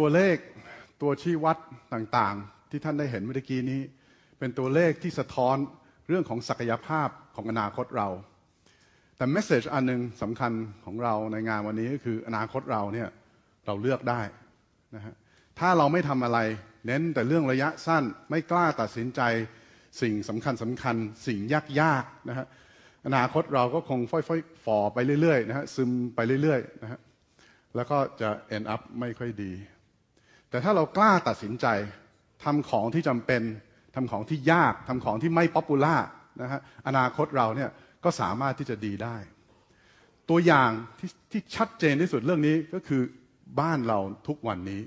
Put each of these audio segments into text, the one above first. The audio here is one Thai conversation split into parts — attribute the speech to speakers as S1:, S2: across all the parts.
S1: ตัวเลขตัวชี้วัดต่างๆ ที่ท่านได้เห็นเมื่อกี้นี้ เป็นตัวเลขที่สะท้อนเรื่องของศักยภาพของอนาคตเรา แต่เมสเซจอันหนึ่งสำคัญของเราในงานวันนี้ก็คืออนาคตเราเนี่ยเราเลือกได้นะฮะถ้าเราไม่ทำอะไร เน้นแต่เรื่องระยะสั้นไม่กล้าตัดสินใจสิ่งสำคัญสำคัญ สิ่งยากๆนะฮะอนาคตเราก็คงค่อยๆฝ่อไปเรื่อยๆนะฮะซึมไปเรื่อยๆนะฮะแล้วก็จะ end up ไม่ค่อยดี แต่ถ้าเรากล้าตัดสินใจทำของที่จำเป็นทำของที่ยากทำของที่ไม่ป๊อปปูล่านะฮะอนาคตเราเนี่ยก็สามารถที่จะดีได้ ตัวอย่างที่ที่ชัดเจนที่สุดเรื่องนี้ก็คือบ้านเราทุกวันนี้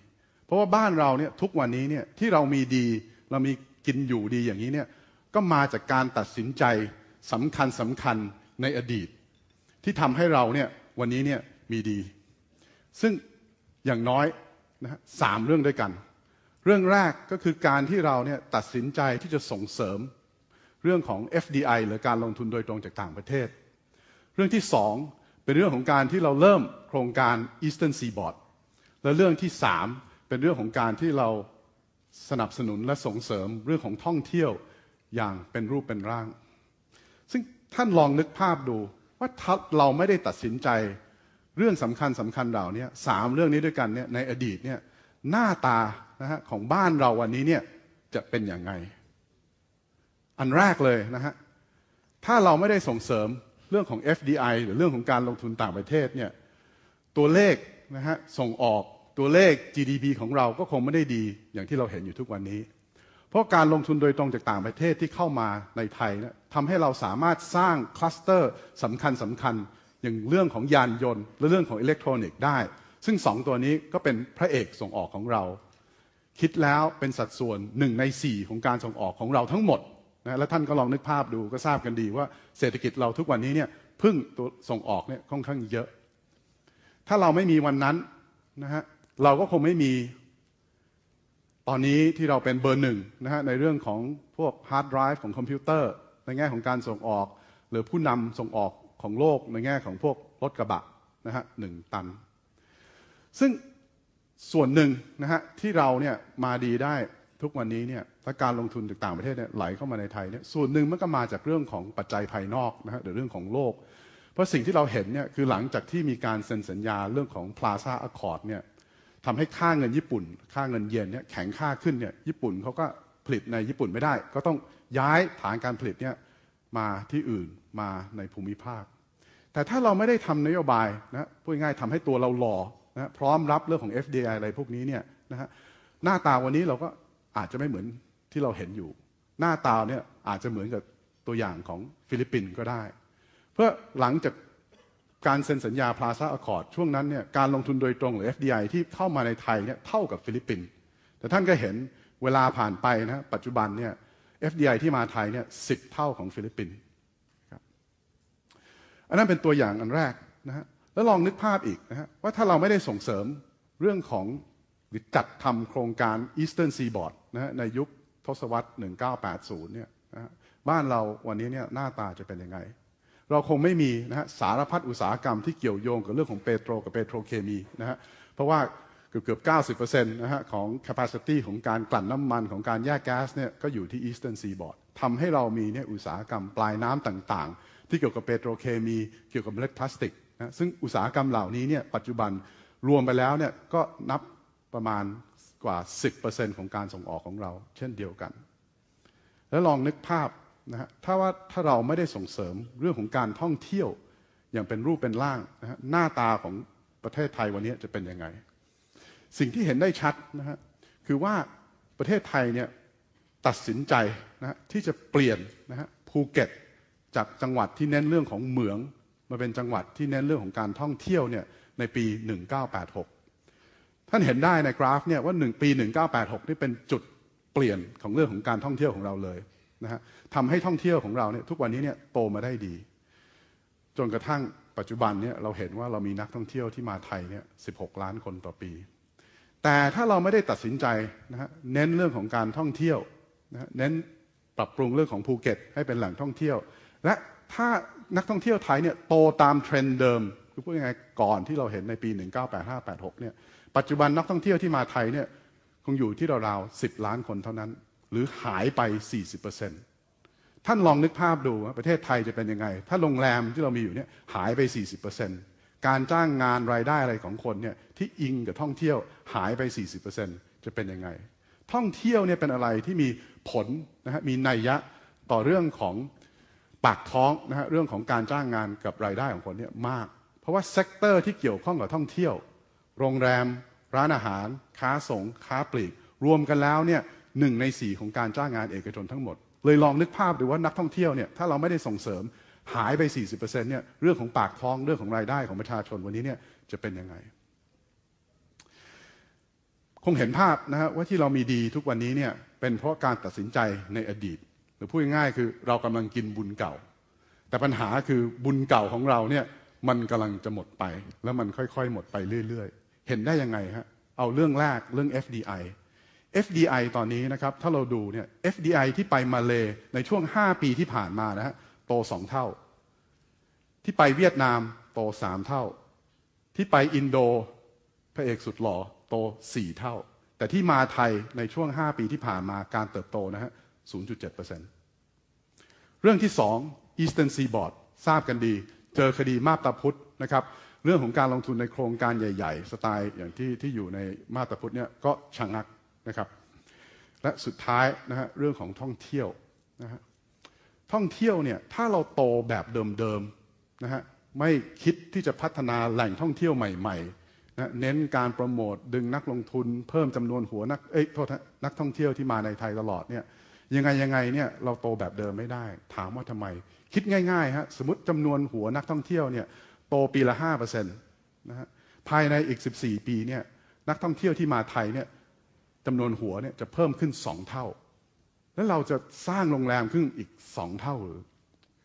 S1: เพราะว่าบ้านเราเนี่ยทุกวันนี้เนี่ยที่เรามีดีเรามีกินอยู่ดีอย่างนี้เนี่ยก็มาจากการตัดสินใจสำคัญสำคัญในอดีต ที่ทำให้เราเนี่ยวันนี้เนี่ยมีดี ซึ่งอย่างน้อย นะฮะสามเรื่องด้วยกัน เรื่องแรกก็คือการที่เราเนี่ยตัดสินใจที่จะส่งเสริมเรื่องของ FDI หรือการลงทุนโดยตรงจากต่างประเทศ เรื่องที่สองเป็นเรื่องของการที่เราเริ่มโครงการ Eastern Seaboard และเรื่องที่สามเป็นเรื่องของการที่เราสนับสนุนและส่งเสริมเรื่องของท่องเที่ยวอย่างเป็นรูปเป็นร่าง ซึ่งท่านลองนึกภาพดูว่าถ้าเราไม่ได้ตัดสินใจ เรื่องสำคัญสำคัญเหล่านี้สามเรื่องนี้ด้วยกันเนี่ยในอดีตเนี่ยหน้าตานะฮะของบ้านเราวันนี้เนี่ยจะเป็นอย่างไง อันแรกเลยนะฮะถ้าเราไม่ได้ส่งเสริมเรื่องของ FDI หรือเรื่องของการลงทุนต่างประเทศเนี่ยตัวเลขนะฮะส่งออกตัวเลข GDP ของเราก็คงไม่ได้ดีอย่างที่เราเห็นอยู่ทุกวันนี้ เพราะการลงทุนโดยตรงจากต่างประเทศที่เข้ามาในไทยนะทำให้เราสามารถสร้างคลัสเตอร์สำคัญสำคัญ อย่างเรื่องของยานยนต์และเรื่องของอิเล็กทรอนิกส์ได้ ซึ่งสองตัวนี้ก็เป็นพระเอกส่งออกของเรา คิดแล้วเป็นสัดส่วนหนึ่งในสี่ของการส่งออกของเราทั้งหมดนะและท่านก็ลองนึกภาพดูก็ทราบกันดีว่าเศรษฐกิจเราทุกวันนี้เนี่ยพึ่งตัวส่งออกเนี่ยค่อนข้างเยอะ ถ้าเราไม่มีวันนั้นนะฮะเราก็คงไม่มีตอนนี้ที่เราเป็นเบอร์หนึ่งนะฮะในเรื่องของพวกฮาร์ดไดรฟ์ของคอมพิวเตอร์ในแง่ของการส่งออก หรือผู้นำส่งออก ของโลกในแง่ของพวกรถกระบะนะฮะหนึ่งตัน ซึ่งส่วนหนึ่งนะฮะที่เราเนี่ยมาดีได้ทุกวันนี้เนี่ยถ้าการลงทุนจากต่างประเทศเนี่ยไหลเข้ามาในไทยเนี่ยส่วนหนึ่งมันก็มาจากเรื่องของปัจจัยภายนอกนะฮะหรือเรื่องของโลก เพราะสิ่งที่เราเห็นเนี่ยคือหลังจากที่มีการเซ็นสัญญาเรื่องของ Plaza Accord เนี่ยทำให้ค่าเงินญี่ปุ่น ค่าเงินเยนเนี่ยแข็งค่าขึ้นเนี่ยญี่ปุ่นเขาก็ผลิตในญี่ปุ่นไม่ได้ ก็ต้องย้ายฐานการผลิตเนี่ยมาที่อื่นมาในภูมิภาค แต่ถ้าเราไม่ได้ทำนโยบายนะพูดง่ายๆทำให้ตัวเราหล่อนะพร้อมรับเรื่องของ FDI อะไรพวกนี้เนี่ยนะฮะหน้าตาวันนี้เราก็อาจจะไม่เหมือนที่เราเห็นอยู่ หน้าตาเนี่ยอาจจะเหมือนกับตัวอย่างของฟิลิปปินส์ก็ได้ เพื่อหลังจากการเซ็นสัญญา Plaza Accord ช่วงนั้นเนี่ยการลงทุนโดยตรงหรือ FDI ที่เข้ามาในไทยเนี่ยเท่ากับฟิลิปปินส์แต่ท่านก็เห็นเวลาผ่านไปนะปัจจุบันเนี่ย FDI ที่มาไทยเนี่ยสิบเท่าของฟิลิปปินส์ อันนั้นเป็นตัวอย่างอันแรกนะฮะแล้วลองนึกภาพอีกนะฮะว่าถ้าเราไม่ได้ส่งเสริมเรื่องของหรือจัดทำโครงการ Eastern Seaboard นะฮะในยุคทศวรรษ 1980 เนี่ยนะฮะบ้านเราวันนี้เนี่ยหน้าตาจะเป็นยังไง เราคงไม่มีนะฮะสารพัดอุตสาหกรรมที่เกี่ยวโยงกับเรื่องของเปโตรกับเปโตรเคมีนะฮะเพราะว่าเกือบเกือบ 90%นะฮะของ capacity ของการกลั่นน้ำมันของการแยกแก๊สเนี่ยก็อยู่ที่ Eastern Seaboard ทำให้เรามีเนี่ยอุตสาหกรรมปลายน้ำต่างๆที่เกี่ยวกับเปโตรเคมีเกี่ยวกับเมล็ดพลาสติกนะซึ่งอุตสาหกรรมเหล่านี้เนี่ยปัจจุบันรวมไปแล้วเนี่ยก็นับประมาณกว่า 10%ของการส่งออกของเรา เช่นเดียวกัน แล้วลองนึกภาพนะฮะถ้าว่าถ้าเราไม่ได้ส่งเสริมเรื่องของการท่องเที่ยวอย่างเป็นรูปเป็นร่างนะฮะหน้าตาของประเทศไทยวันนี้จะเป็นยังไง สิ่งที่เห็นได้ชัดนะฮะคือว่าประเทศไทยเนี่ยตัดสินใจนะฮะที่จะเปลี่ยนนะฮะภูเก็ต จากจังหวัดที่เน้นเรื่องของเหมือง มาเป็นจังหวัดที่เน้นเรื่องของการท่องเที่ยวเนี่ยในปี 1986 ท่านเห็นได้ในกราฟเนี่ยว่าหนึ่งปี 1986 นี่เป็นจุดเปลี่ยนของเรื่องของการท่องเที่ยวของเราเลยนะฮะทำให้ท่องเที่ยวของเราเนี่ยทุกวันนี้เนี่ยโตมาได้ดี จนกระทั่งปัจจุบันเนี่ยเราเห็นว่าเรามีนักท่องเที่ยวที่มาไทยเนี่ย 16 ล้านคนต่อปี แต่ถ้าเราไม่ได้ตัดสินใจนะฮะเน้นเรื่องของการท่องเที่ยวนะฮะเน้นปรับปรุงเรื่องของภูเก็ตให้เป็นแหล่งท่องเที่ยว และถ้านักท่องเที่ยวไทยเนี่ยโตตามเทรนด์เดิมคือพูดยังไงก่อนที่เราเห็นในปี 1985-86เนี่ยปัจจุบันนักท่องเที่ยวที่มาไทยเนี่ยคงอยู่ที่ราวๆ10 ล้านคนเท่านั้น หรือหายไป 40%ท่านลองนึกภาพดูว่าประเทศไทยจะเป็นยังไง ถ้าโรงแรมที่เรามีอยู่เนี่ยหายไป 40%การจ้างงานรายได้อะไรของคนเนี่ยที่อิงกับท่องเที่ยวหายไป 40%จะเป็นยังไง ท่องเที่ยวเนี่ยเป็นอะไรที่มีผลนะฮะมีนัยยะต่อเรื่องของ ปากท้องนะฮะเรื่องของการจ้างงานกับรายได้ของคนเนี่ยมาก เพราะว่าเซกเตอร์ที่เกี่ยวข้องกับท่องเที่ยว โรงแรม ร้านอาหาร ค้าส่ง ค้าปลีก รวมกันแล้วเนี่ยหนึ่งในสี่ของการจ้างงานเอกชนทั้งหมด เลยลองนึกภาพดูว่านักท่องเที่ยวเนี่ยถ้าเราไม่ได้ส่งเสริมหายไป 40%เนี่ยเรื่องของปากท้องเรื่องของรายได้ของประชาชนวันนี้เนี่ยจะเป็นยังไง คงเห็นภาพนะฮะว่าที่เรามีดีทุกวันนี้เนี่ยเป็นเพราะการตัดสินใจในอดีต รือพูดง่ายคือเรากำลังกินบุญเก่า แต่ปัญหาคือบุญเก่าของเราเนี่ยมันกำลังจะหมดไป แล้วมันค่อยๆ หมดไปเรื่อยๆ เห็นได้ยังไงฮะเอาเรื่องแรกเรื่อง FDI FDI ตอนนี้นะครับถ้าเราดูเนี่ย FDI ที่ไปมาเลในช่วง 5 ปีที่ผ่านมานะฮะโตสองเท่า ที่ไปเวียดนามโตสามเท่า ที่ไปอินโดพระเอกสุดหล่อโตสี่เท่า แต่ที่มาไทยในช่วง 5 ปีที่ผ่านมาการเติบโตนะฮะ 0.7%เรื่องที่สอง Eastern Seaboard ทราบกันดี เจอคดีมาบตาพุธนะครับเรื่องของการลงทุนในโครงการใหญ่ๆ สไตล์อย่างที่ที่อยู่ในมาตาพุธเนี่ยก็ชะงักนะครับ และสุดท้ายนะฮะเรื่องของท่องเที่ยวนะฮะท่องเที่ยวเนี่ยถ้าเราโตแบบเดิมๆนะฮะไม่คิดที่จะพัฒนาแหล่งท่องเที่ยวใหม่ๆนะเน้นการโปรโมทดึงนักลงทุน เพิ่มจำนวนหัวนักเอ้ยโทษนักท่องเที่ยวที่มาในไทยตลอดเนี่ย ยังไงยังไงเนี่ยเราโตแบบเดิมไม่ได้ ถามว่าทำไม คิดง่ายๆฮะสมมติจำนวนหัวนักท่องเที่ยวเนี่ยโตปีละห้าเปอร์เซ็นต์นะฮะภายในอีก 14 ปีเนี่ยนักท่องเที่ยวที่มาไทยเนี่ยจำนวนหัวเนี่ยจะเพิ่มขึ้นสองเท่า แล้วเราจะสร้างโรงแรมขึ้นอีกสองเท่าหรือ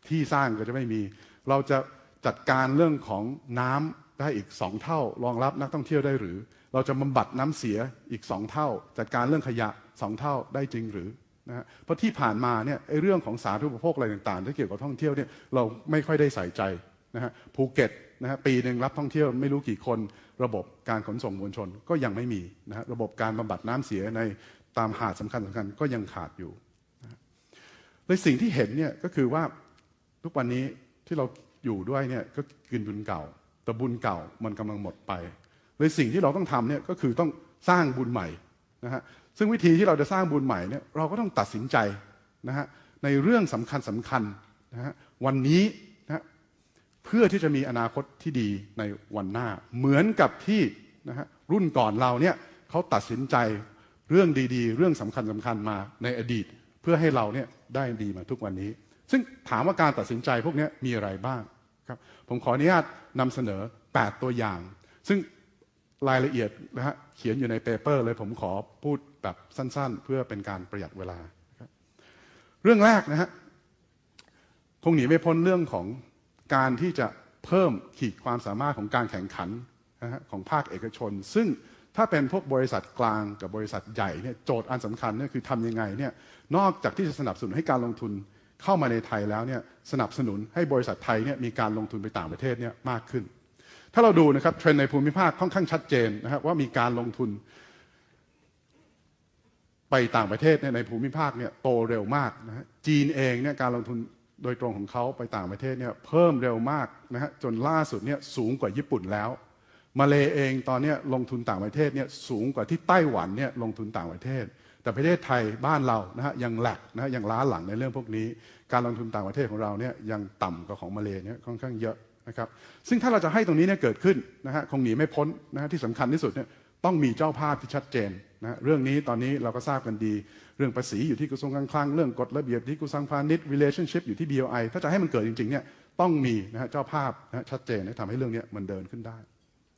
S1: ที่สร้างก็จะไม่มี เราจะจัดการเรื่องของน้ำได้อีกสองเท่า รองรับนักท่องเที่ยวได้หรือ เราจะบำบัดน้ำเสียอีกสองเท่า จัดการเรื่องขยะสองเท่าได้จริงหรือ นะฮะเพราะที่ผ่านมาเนี่ยไอ้เรื่องของสาธารณูปโภคอะไรต่างๆที่เกี่ยวกับท่องเที่ยวเนี่ยเราไม่ค่อยได้ใส่ใจนะฮะภูเก็ตนะฮะปีหนึ่งรับท่องเที่ยวไม่รู้กี่คน ระบบการขนส่งมวลชนก็ยังไม่มีนะฮะระบบการบำบัดน้ำเสียในตามหาดสำคัญสำคัญก็ยังขาดอยู่นะเลยสิ่งที่เห็นเนี่ยก็คือว่าทุกวันนี้ที่เราอยู่ด้วยเนี่ยก็กินบุญเก่า แต่บุญเก่ามันกำลังหมดไปเลยสิ่งที่เราต้องทำเนี่ยก็คือต้องสร้างบุญใหม่นะฮะ ซึ่งวิธีที่เราจะสร้างบุญใหม่เนี่ยเราก็ต้องตัดสินใจนะฮะในเรื่องสำคัญสำคัญนะฮะวันนี้นะเพื่อที่จะมีอนาคตที่ดีในวันหน้า เหมือนกับที่นะฮะรุ่นก่อนเราเนี่ยเขาตัดสินใจเรื่องดีๆ เรื่องสำคัญสำคัญมาในอดีต เพื่อให้เราเนี่ยได้ดีมาทุกวันนี้ ซึ่งถามว่าการตัดสินใจพวกนี้มีอะไรบ้างครับผมขออนุญาตนำเสนอ 8 ตัวอย่าง ซึ่งรายละเอียดนะฮะเขียนอยู่ในเปเปอร์เลยผมขอพูด แบบสั้นๆ เพื่อเป็นการประหยัดเวลา เรื่องแรกนะฮะคงหนีไม่พ้นเรื่องของการที่จะเพิ่มขีดความสามารถของการแข่งขันนะฮะของภาคเอกชน ซึ่งถ้าเป็นพวกบริษัทกลางกับบริษัทใหญ่เนี่ยโจทย์อันสำคัญเนี่ยคือทำยังไงเนี่ยนอกจากที่จะสนับสนุนให้การลงทุนเข้ามาในไทยแล้วเนี่ยสนับสนุนให้บริษัทไทยเนี่ยมีการลงทุนไปต่างประเทศเนี่ยมากขึ้น ถ้าเราดูนะครับเทรนด์ในภูมิภาคค่อนข้างชัดเจนนะครับว่ามีการลงทุน ไปต่างประเทศในภูมิภาคเนี่ยโตเร็วมากนะฮะจีนเองเนี่ยการลงทุนโดยตรงของเขาไปต่างประเทศเนี่ยเพิ่มเร็วมากนะฮะจนล่าสุดเนี่ยสูงกว่าญี่ปุ่นแล้วมาเลเองตอนนี้ลงทุนต่างประเทศเนี่ยสูงกว่าที่ไต้หวันเนี่ยลงทุนต่างประเทศ แต่ประเทศไทยบ้านเรานะฮะยังแหลกนะฮะยังล้าหลังในเรื่องพวกนี้ การลงทุนต่างประเทศของเราเนี่ยยังต่ำกว่าของมาเลเนี่ยค่อนข้างเยอะนะครับซึ่งถ้าเราจะให้ตรงนี้เนี่ยเกิดขึ้นนะฮะคงหนีไม่พ้นนะฮะที่สำคัญที่สุดเนี่ย ต้องมีเจ้าภาพที่ชัดเจนนะเรื่องนี้ตอนนี้เราก็ทราบกันดี เรื่องภาษีอยู่ที่กระทรวงการคลังเรื่องกฎระเบียบที่กระทรวงพาณิชย์ relationship อยู่ที่ BOI ถ้าจะให้มันเกิดจริงๆเนี่ยต้องมีนะฮะเจ้าภาพนะชัดเจนที่ทำให้เรื่องนี้มันเดินขึ้นได้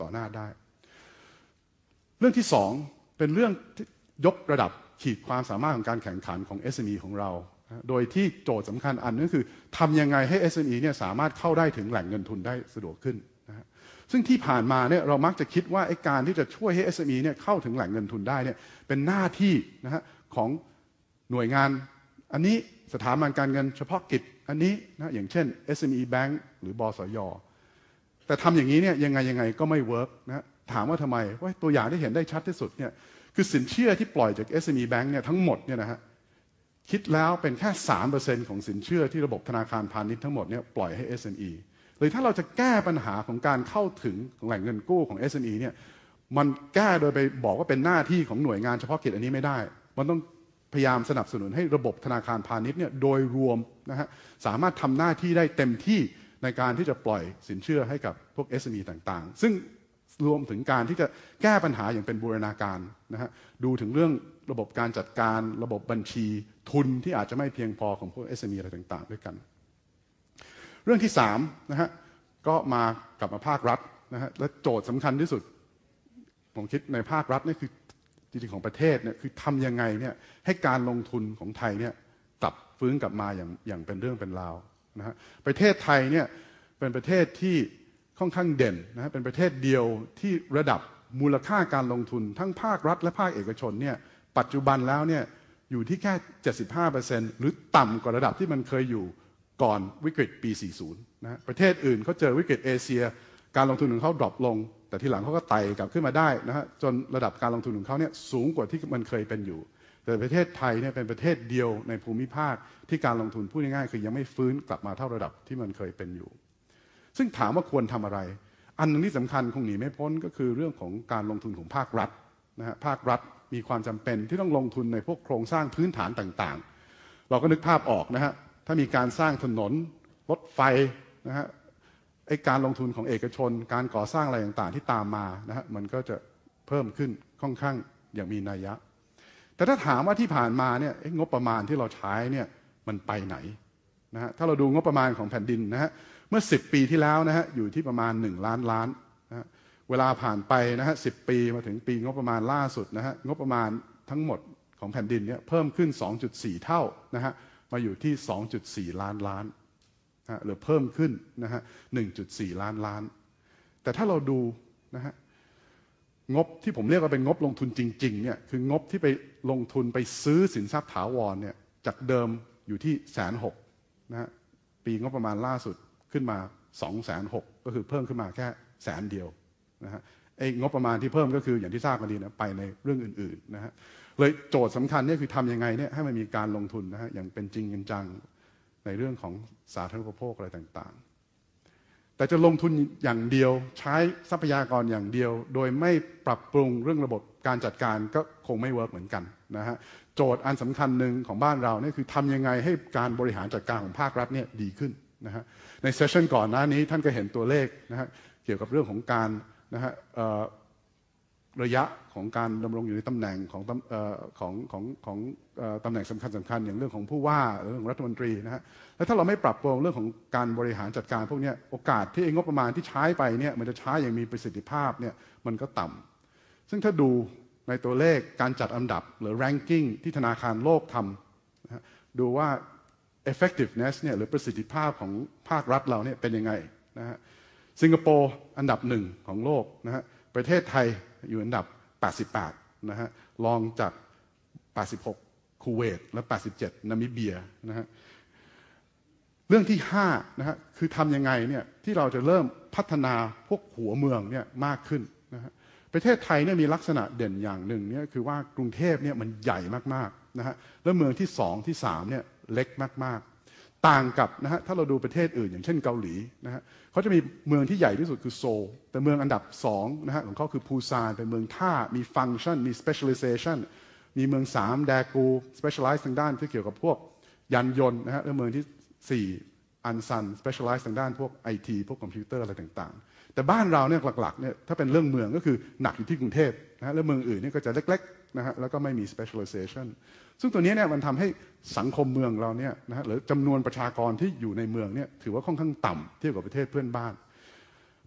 S1: ต่อหน้าได้ เรื่องที่สองเป็นเรื่องยกระดับขีดความสามารถของการแข่งขันของ SME ของเรา โดยที่โจทย์สำคัญอันนึงคือทำยังไงให้ SME เนี่ยสามารถเข้าได้ถึงแหล่งเงินทุนได้สะดวกขึ้น ซึ่งที่ผ่านมาเนี่ยเรามักจะคิดว่าไอ้การที่จะช่วยให้ SME เนี่ยเข้าถึงแหล่งเงินทุนได้เนี่ยเป็นหน้าที่นะฮะของหน่วยงาน อันนี้สถาบันการเงินเฉพาะกิจ อันนี้นะอย่างเช่น SME Bank หรือบสยแต่ทำอย่างนี้เนี่ยยังไงยังไงก็ไม่เวิร์กนะถามว่าทำไมว่าตัวอย่างที่เห็นได้ชัดที่สุดเนี่ยคือสินเชื่อที่ปล่อยจาก SME Bank เนี่ยทั้งหมดเนี่ยนะฮะคิดแล้วเป็นแค่ 3%ของสินเชื่อที่ระบบธนาคารพาณิชย์ทั้งหมดเนี่ยปล่อยให้ SME เลยถ้าเราจะแก้ปัญหาของการเข้าถึงของแหล่งเงินกู้ของ SME เนี่ยมันแก้โดยไปบอกว่าเป็นหน้าที่ของหน่วยงานเฉพาะกิจอันนี้ไม่ได้ มันต้องพยายามสนับสนุนให้ระบบธนาคารพาณิชย์เนี่ยโดยรวมนะฮะสามารถทำหน้าที่ได้เต็มที่ในการที่จะปล่อยสินเชื่อให้กับพวก SME ต่างๆ ซึ่งรวมถึงการที่จะแก้ปัญหาอย่างเป็นบูรณาการนะฮะดูถึงเรื่องระบบการจัดการ ระบบบัญชีทุนที่อาจจะไม่เพียงพอของพวก SME อะไรต่าง ๆ ด้วยกัน รื่องที่สามนะฮะก็มากลับมาภาครัฐนะฮะและโจทย์สำคัญที่สุด ผมคิดในภาครัฐนี่คือจริงๆของประเทศเนี่ยคือทำยังไงเนี่ยให้การลงทุนของไทยเนี่ยกลับฟื้นกลับมาอย่างอย่างเป็นเรื่องเป็นราวนะฮะประเทศไทยเนี่ยเป็นประเทศที่ค่อนข้างเด่นนะฮะเป็นประเทศเดียวที่ระดับมูลค่าการลงทุนทั้งภาครัฐและภาคเอกชนเนี่ยปัจจุบันแล้วเนี่ยอยู่ที่แค่ 75%หรือต่ำกว่าระดับที่มันเคยอยู่ ก่อนวิกฤตปี 40 นะประเทศอื่นเขาเจอวิกฤตเอเชีย การลงทุนของเขาดรอปลง แต่ทีหลังเขาก็ไต่กลับขึ้นมาได้นะฮะจนระดับการลงทุนของเขาเนี่ยสูงกว่าที่มันเคยเป็นอยู่ แต่ประเทศไทยเนี่ยเป็นประเทศเดียวในภูมิภาคที่การลงทุนพูดง่ายๆคือยังไม่ฟื้นกลับมาเท่าระดับที่มันเคยเป็นอยู่ ซึ่งถามว่าควรทำอะไร อันหนึงที่สำคัญคงหนีไม่พ้นก็คือเรื่องของการลงทุนของภาครัฐนะฮะภาครัฐมีความจำเป็นที่ต้องลงทุนในพวกโครงสร้างพื้นฐานต่างๆ เราก็นึกภาพออกนะฮะ ถ้ามีการสร้างถนนรถไฟนะฮะไอการลงทุนของเอกชน การก่อสร้างอะไรต่างๆที่ตามมานะฮะมันก็จะเพิ่มขึ้นค่อนข้างอย่างมีนัยยะ แต่ถ้าถามว่าที่ผ่านมาเนี่ยงบประมาณที่เราใช้เนี่ยมันไปไหนนะฮะถ้าเราดูงบประมาณของแผ่นดินนะฮะเมื่อ 10 ปีที่แล้วนะฮะอยู่ที่ประมาณ 1 ล้านล้านนะฮะเวลาผ่านไปนะฮะสิปีมาถึงปีงบประมาณล่าสุดนะฮะงบประมาณทั้งหมดของแผ่นดินเนี่ยเพิ่มขึ้น 2.4 เท่านะฮะ มาอยู่ที่ 2.4 ล้านล้านนะหรือเพิ่มขึ้นนะฮะ 1.4 ล้านล้าน แต่ถ้าเราดูนะฮะงบที่ผมเรียกว่าเป็นงบลงทุนจริงๆเนี่ยคืองบที่ไปลงทุนไปซื้อสินทรัพย์ถาวรเนี่ยจากเดิมอยู่ที่แสนหกนะฮะปีงบประมาณล่าสุดขึ้นมา2องแสนหกก็คือเพิ่มขึ้นมาแค่แสนเดียวนะฮะ งบประมาณที่เพิ่มก็คืออย่างที่ทราบกันดีนะไปในเรื่องอื่นๆนะฮะเลยโจทย์สำคัญเนี่ยคือทำยังไงเนี่ยให้มันมีการลงทุนนะฮะอย่างเป็นจริงเป็นจังในเรื่องของสาธารณูปโภคอะไรต่างๆ แต่จะลงทุนอย่างเดียวใช้ทรัพยากรอย่างเดียว โดยไม่ปรับปรุงเรื่องระบบการจัดการก็คงไม่เวิร์กเหมือนกันนะฮะโจทย์อันสำคัญหนึ่งของบ้านเราเนี่ยคือทำยังไงให้การบริหารจัดการของภาครัฐเนี่ยดีขึ้นนะฮะในเซสชันก่อนหน้านี้ท่านก็เห็นตัวเลขนะฮะเกี่ยวกับเรื่องของการ นะฮะระยะของการดำรงอยู่ในตำแหน่งของของของของตำแหน่งสำคัญสำคัญอย่างเรื่องของผู้ว่าเรื่องของรัฐมนตรีนะฮะแล้วถ้าเราไม่ปรับปรุงเรื่องของการบริหารจัดการพวกนี้โอกาสที่งบประมาณที่ใช้ไปเนี่ยมันจะใช้อย่างมีประสิทธิภาพเนี่ยมันก็ต่ำซึ่งถ้าดูในตัวเลขการจัดอันดับหรือ ranking ที่ธนาคารโลกทำนะดูว่า effectiveness เนี่ยหรือประสิทธิภาพของภาครัฐเราเนี่ยเป็นยังไงนะฮะ สิงคโปร์อันดับหนึ่งของโลกนะฮะประเทศไทยอยู่อันดับ 88 นะฮะรองจาก 86 คูเวตและ 87 นามิเบียนะฮะเรื่องที่5นะฮะคือทำยังไงเนี่ยที่เราจะเริ่มพัฒนาพวกหัวเมืองเนี่ยมากขึ้นนะฮะประเทศไทยเนี่ยมีลักษณะเด่นอย่างหนึ่งเนี่ยคือว่ากรุงเทพเนี่ยมันใหญ่มากๆนะฮะแล้วเมืองที่สองที่สามเนี่ยเล็กมากๆ ต่างกับนะฮะถ้าเราดูประเทศอื่น อย่างเช่นเกาหลีนะฮะเขาจะมีเมืองที่ใหญ่ที่สุดคือโซลแต่เมืองอันดับสองนะฮะของเขาคือปูซานเป็นเมืองท่ามีฟังก์ชันมี specialization มีเมืองสามแดกู specialize ทางด้านที่เกี่ยวกับพวกยันยนต์นะฮะแล้วเมืองที่สี่อันซัน specialize ทางด้านพวกไอทีพวกคอมพิวเตอร์อะไรต่างๆ แต่บ้านเราเนี่ยหลักๆเนี่ยถ้าเป็นเรื่องเมืองก็คือหนักอยู่ที่กรุงเทพนะฮะแล้วเมืองอื่นเนี่ยก็จะเล็กๆนะฮะแล้วก็ไม่มี specialization ซึ่งตัวนี้เนี่ยมันทำให้ สังคมเมืองเราเนี่ยนะฮะหรือจำนวนประชากรที่อยู่ในเมืองเนี่ยถือว่าค่อนข้างต่ำเทียบกับประเทศเพื่อนบ้าน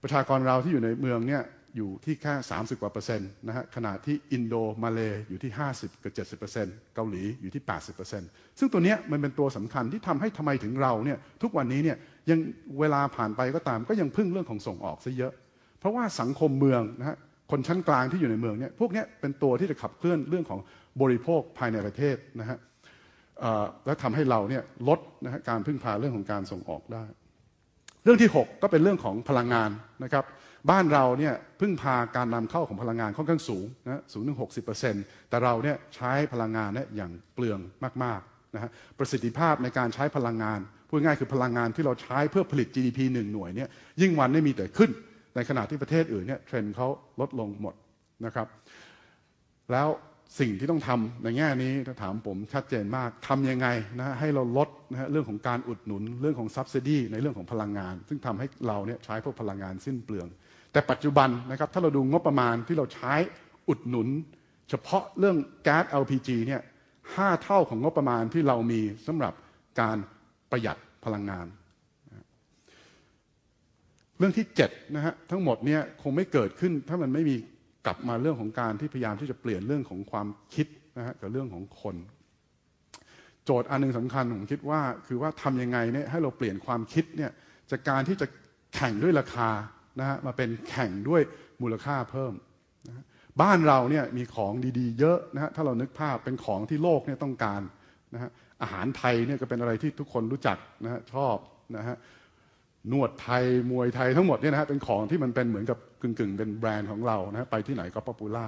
S1: ประชากรเราที่อยู่ในเมืองเนี่ยอยู่ที่แค่ 30 กว่าเปอร์เซ็นต์นะฮะขณะที่อินโดมาเลอยู่ที่ 50 กับ 70เปอร์เซ็นต์เกาหลีอยู่ที่ 80เปอร์เซ็นต์ซึ่งตัวเนี้ยมันเป็นตัวสำคัญที่ทำให้ทำไมถึงเราเนี่ยทุกวันนี้เนี่ยยังเวลาผ่านไปก็ตามก็ยังพึ่งเรื่องของส่งออกซะเยอะ เพราะว่าสังคมเมืองนะฮะคนชั้นกลางที่อยู่ในเมืองเนี่ยพวกเนี้ยเป็นตัวที่จะขับเคลื่อนเรื่องของบริโภคภายในประเทศนะฮะ และทำให้เราเนี่ยลดนะฮะการพึ่งพาเรื่องของการส่งออกได้ เรื่องที่ 6 ก็เป็นเรื่องของพลังงานนะครับบ้านเราเนี่ยพึ่งพาการนำเข้าของพลังงานค่อนข้างสูงนะสูงถึง60%แต่เราเนี่ยใช้พลังงานเนี่ยอย่างเปลืองมากๆนะฮะประสิทธิภาพในการใช้พลังงานพูดง่ายคือพลังงานที่เราใช้เพื่อผลิต GDP หนึ่งหน่วยเนี่ยยิ่งวันไม่มีแต่ขึ้น ในขณะที่ประเทศอื่นเนี่ยเทรนด์เขาลดลงหมดนะครับ แล้ว สิ่งที่ต้องทำในแง่นี้ถ้าถามผมชัดเจนมากทำยังไงนะให้เราลดนะฮะเรื่องของการอุดหนุนเรื่องของ subsidy ในเรื่องของพลังงาน ซึ่งทำให้เราเนี่ยใช้พวกพลังงานสิ้นเปลือง แต่ปัจจุบันนะครับถ้าเราดูงบประมาณที่เราใช้อุดหนุน เฉพาะเรื่องแก๊ส LPG เนี่ยห้าเท่าของงบประมาณที่เรามีสำหรับการประหยัดพลังงาน เรื่องที่7นะฮะทั้งหมดเนี่ยคงไม่เกิดขึ้นถ้ามันไม่มี กลับมาเรื่องของการที่พยายามที่จะเปลี่ยนเรื่องของความคิดนะฮะกับเรื่องของคน โจทย์อันหนึงสำคัญผมคิดว่า คือว่าทำยังไงเนี่ยให้เราเปลี่ยนความคิดเนี่ยจากการที่จะแข่งด้วยราคานะฮะมาเป็นแข่งด้วยมูลค่าเพิ่มนะบ้านเราเนี่ยมีของดีๆ เยอะนะฮะถ้าเรานึกภาพเป็นของที่โลกเนี่ยต้องการนะฮะอาหารไทยเนี่ยก็เป็นอะไรที่ทุกคนรู้จักนะฮะชอบนะฮะ นวดไทยมวยไทยทั้งหมดเนี่ยนะฮะเป็นของที่มันเป็นเหมือนกับกึ่งๆ เป็นแบรนด์ของเรานะฮะไปที่ไหนก็ป๊อปปูล่า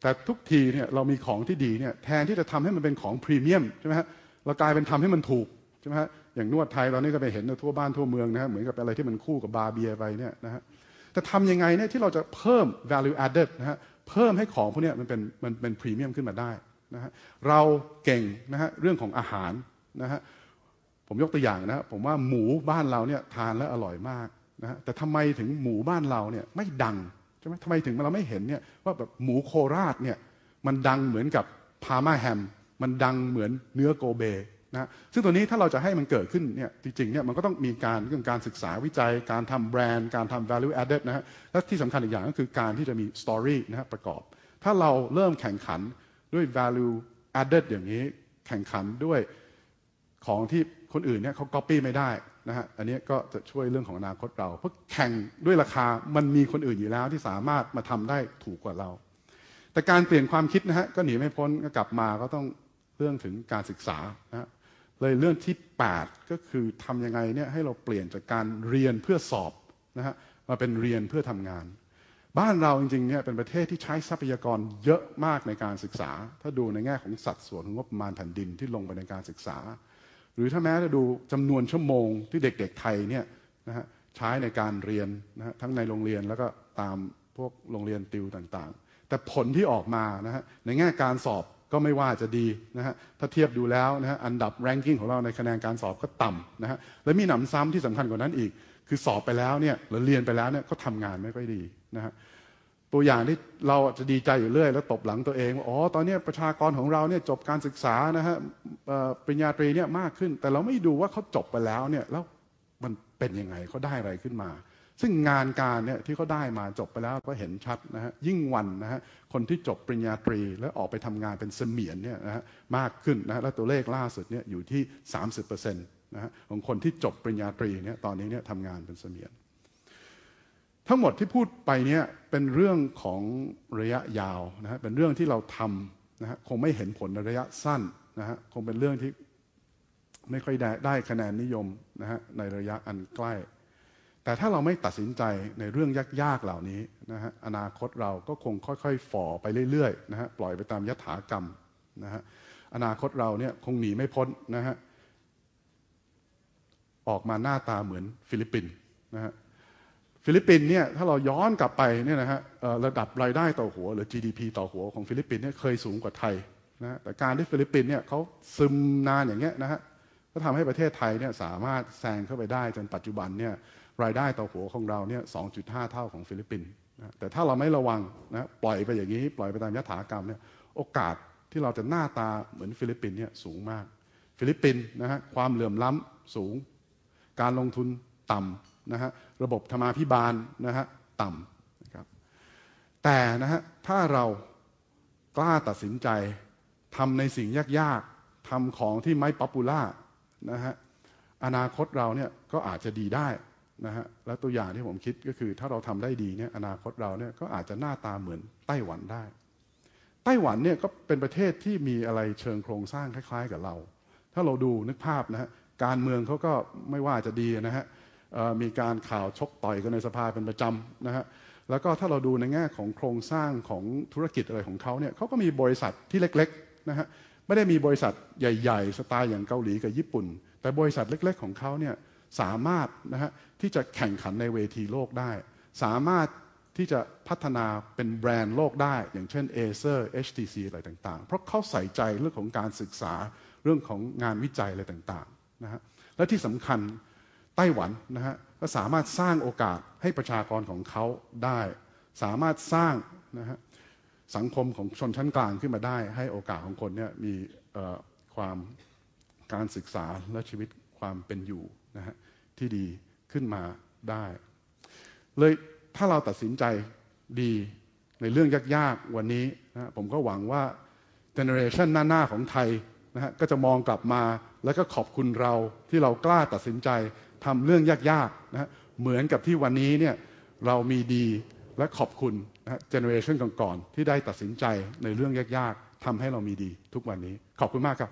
S1: แต่ทุกทีเนี่ยเรามีของที่ดีเนี่ยแทนที่จะทำให้มันเป็นของพรีเมียมใช่ไหมฮะเรากลายเป็นทำให้มันถูกใช่ไหมฮะอย่างนวดไทยเรานี่ก็ไปเห็นทั่วบ้านทั่วเมืองนะฮะเหมือนกับอะไรที่มันคู่กับบาเบียไปเนี่ยนะฮะแต่ทำยังไงเนี่ยที่เราจะเพิ่ม value added นะฮะเพิ่มให้ของพวกนี้มันเป็นมันเป็นพรีเมียมขึ้นมาได้นะฮะเราเก่งนะฮะเรื่องของอาหารนะฮะ ผมยกตัวอย่างนะผมว่าหมูบ้านเราเนี่ยทานแล้วอร่อยมากนะแต่ทำไมถึงหมูบ้านเราเนี่ยไม่ดังใช่ไหมทำไมถึงเราไม่เห็นเนี่ยว่าแบบหมูโคราชเนี่ยมันดังเหมือนกับพาม่าแฮม มันดังเหมือนเนื้อโกเบนะซึ่งตัวนี้ถ้าเราจะให้มันเกิดขึ้นเนี่ยจริงๆเนี่ยมันก็ต้องมีการเรื่องการศึกษาวิจัย การทำแบรนด์ การทำ value added นะฮะและที่สำคัญอีกอย่างก็คือการที่จะมี story นะฮะประกอบ ถ้าเราเริ่มแข่งขันด้วย value added อย่างนี้ แข่งขันด้วยของที่ คนอื่นเนี่ยเขาก๊อปปี้ไม่ได้นะฮะอันนี้ก็จะช่วยเรื่องของอนาคตเรา เพราะแข่งด้วยราคามันมีคนอื่นอยู่แล้วที่สามารถมาทำได้ถูกกว่าเรา แต่การเปลี่ยนความคิดนะฮะก็หนีไม่พ้นก็กลับมาก็ต้องเรื่องถึงการศึกษานะฮะเลยเรื่องที่ 8 ก็คือทำยังไงเนี่ยให้เราเปลี่ยนจากการเรียนเพื่อสอบนะฮะมาเป็นเรียนเพื่อทำงาน บ้านเราจริงๆเนี่ยเป็นประเทศที่ใช้ทรัพยากรเยอะมากในการศึกษา ถ้าดูในแง่ของสัดส่วนของงบประมาณแผ่นดินที่ลงไปในการศึกษา หรือถ้าแม้จะดูจำนวนชั่วโมงที่เด็ก ๆ ไทยเนี่ยนะฮะใช้ในการเรียนนะฮะทั้งในโรงเรียนแล้วก็ตามพวกโรงเรียนติวต่างๆ แต่ผลที่ออกมานะฮะในแง่การสอบก็ไม่ว่าจะดีนะฮะถ้าเทียบดูแล้วนะฮะอันดับแรงกิ้งของเราในคะแนนการสอบก็ต่ำนะฮะและมีหนำซ้ำที่สำคัญกว่านั้นอีก คือสอบไปแล้วเนี่ยหรือเรียนไปแล้วเนี่ยก็ทำงานไม่ค่อยดีนะฮะ ตัวอย่างที่เราจะดีใจอยู่เรื่อย แล้วตบหลังตัวเองว่าอ๋อตอนนี้ประชากรของเราเนี่ยจบการศึกษานะฮะปริญญาตรีเนี่ยมากขึ้น แต่เราไม่ดูว่าเขาจบไปแล้วเนี่ยแล้วมันเป็นยังไงเขาได้อะไรขึ้นมา ซึ่งงานการเนี่ยที่เขาได้มาจบไปแล้วก็เห็นชัดนะฮะยิ่งวันนะฮะคนที่จบปริญญาตรี แล้วออกไปทำงานเป็นเสมียนเนี่ยนะฮะมากขึ้นนะะและตัวเลขล่าสุดเนี่ยอยู่ที่ 30%นะฮะของคนที่จบปริญญาตรีเนี่ยตอนนี้เนี่ยทำงานเป็นเสมียน ทั้งหมดที่พูดไปเนี่ยเป็นเรื่องของระยะยาวนะฮะเป็นเรื่องที่เราทำนะฮะคงไม่เห็นผลในระยะสั้นนะฮะคงเป็นเรื่องที่ไม่ค่อยได้ได้คะแนนนิยมนะฮะในระยะอันใกล้ แต่ถ้าเราไม่ตัดสินใจในเรื่องยากๆเหล่านี้นะฮะอนาคตเราก็คงค่อยๆฝ่อไปเรื่อยๆนะฮะปล่อยไปตามยถากรรมนะฮะอนาคตเราเนี่ยคงหนีไม่พ้นนะฮะออกมาหน้าตาเหมือนฟิลิปปินส์นะฮะ ฟิลิปปินส์เนี่ยถ้าเราย้อนกลับไปเนี่ยนะฮะระดับรายได้ต่อหัว หรือ GDP ต่อหัวของฟิลิปปินส์เนี่ยเคยสูงกว่าไทยนะแต่การที่ฟิลิปปินส์เนี่ยเขาซึมนานอย่างเงี้ยนะฮะก็ทำให้ประเทศไทยเนี่ยสามารถแซงเข้าไปได้จนปัจจุบันเนี่ยรายได้ต่อหัวของเราเนี่ย 2.5 เท่าของฟิลิปปินส์นะแต่ถ้าเราไม่ระวังนะปล่อยไปอย่างนี้ ปล่อยไปตามยถากรรมเนี่ยโอกาสที่เราจะหน้าตาเหมือนฟิลิปปินส์เนี่ยสูงมาก ฟิลิปปินส์นะฮะความเหลื่อมล้ำสูง การลงทุนต่ำ นะฮะระบบธรรมาภิบาลนะฮะต่ำนะครับแต่นะฮะถ้าเรากล้าตัดสินใจทำในสิ่งยากๆทำของที่ไม่ป๊อปปูล่านะฮะอนาคตเราเนี่ยก็อาจจะดีได้นะฮะและตัวอย่างที่ผมคิดก็คือถ้าเราทำได้ดีเนี่ยอนาคตเราเนี่ยก็อาจจะหน้าตาเหมือนไต้หวันได้ ไต้หวันเนี่ยก็เป็นประเทศที่มีอะไรเชิงโครงสร้างคล้าย ๆ กับเรา ถ้าเราดูนึกภาพนะฮะการเมืองเขาก็ไม่ว่าจะดีนะฮะ มีการข่าวชกต่อยกันในสภาเป็นประจำนะฮะแล้วก็ถ้าเราดูในแง่ของโครงสร้างของธุรกิจอะไรของเขาเนี่ยเขาก็มีบริษัทที่เล็กๆนะฮะไม่ได้มีบริษัทใหญ่ๆ สไตล์อย่างเกาหลีกับญี่ปุ่น แต่บริษัทเล็ก ๆ ของเขาเนี่ยสามารถนะฮะที่จะแข่งขันในเวทีโลกได้ สามารถที่จะพัฒนาเป็นแบรนด์โลกได้ อย่างเช่น Acer HTC อะไรต่างๆ เพราะเขาใส่ใจเรื่องของการศึกษาเรื่องของงานวิจัยอะไรต่างๆนะฮะและที่สำคัญ ไต้หวันนะฮะก็สามารถสร้างโอกาสให้ประชากรของเขาได้ สามารถสร้างนะฮะสังคมของชนชั้นกลางขึ้นมาได้ ให้โอกาสของคนเนี่ยมีความการศึกษาและชีวิตความเป็นอยู่นะฮะที่ดีขึ้นมาได้ เลยถ้าเราตัดสินใจดีในเรื่องยากๆวันนี้นะผมก็หวังว่าเจเนอเรชันหน้า ๆ ของไทยนะฮะก็จะมองกลับมาแล้วก็ขอบคุณเราที่เรากล้าตัดสินใจ ทำเรื่องยากๆนะฮะเหมือนกับที่วันนี้เนี่ยเรามีดีและขอบคุณนะฮะเจเนอเรชันก่อนๆที่ได้ตัดสินใจในเรื่องยากๆทำให้เรามีดีทุกวันนี้ขอบคุณมากครับ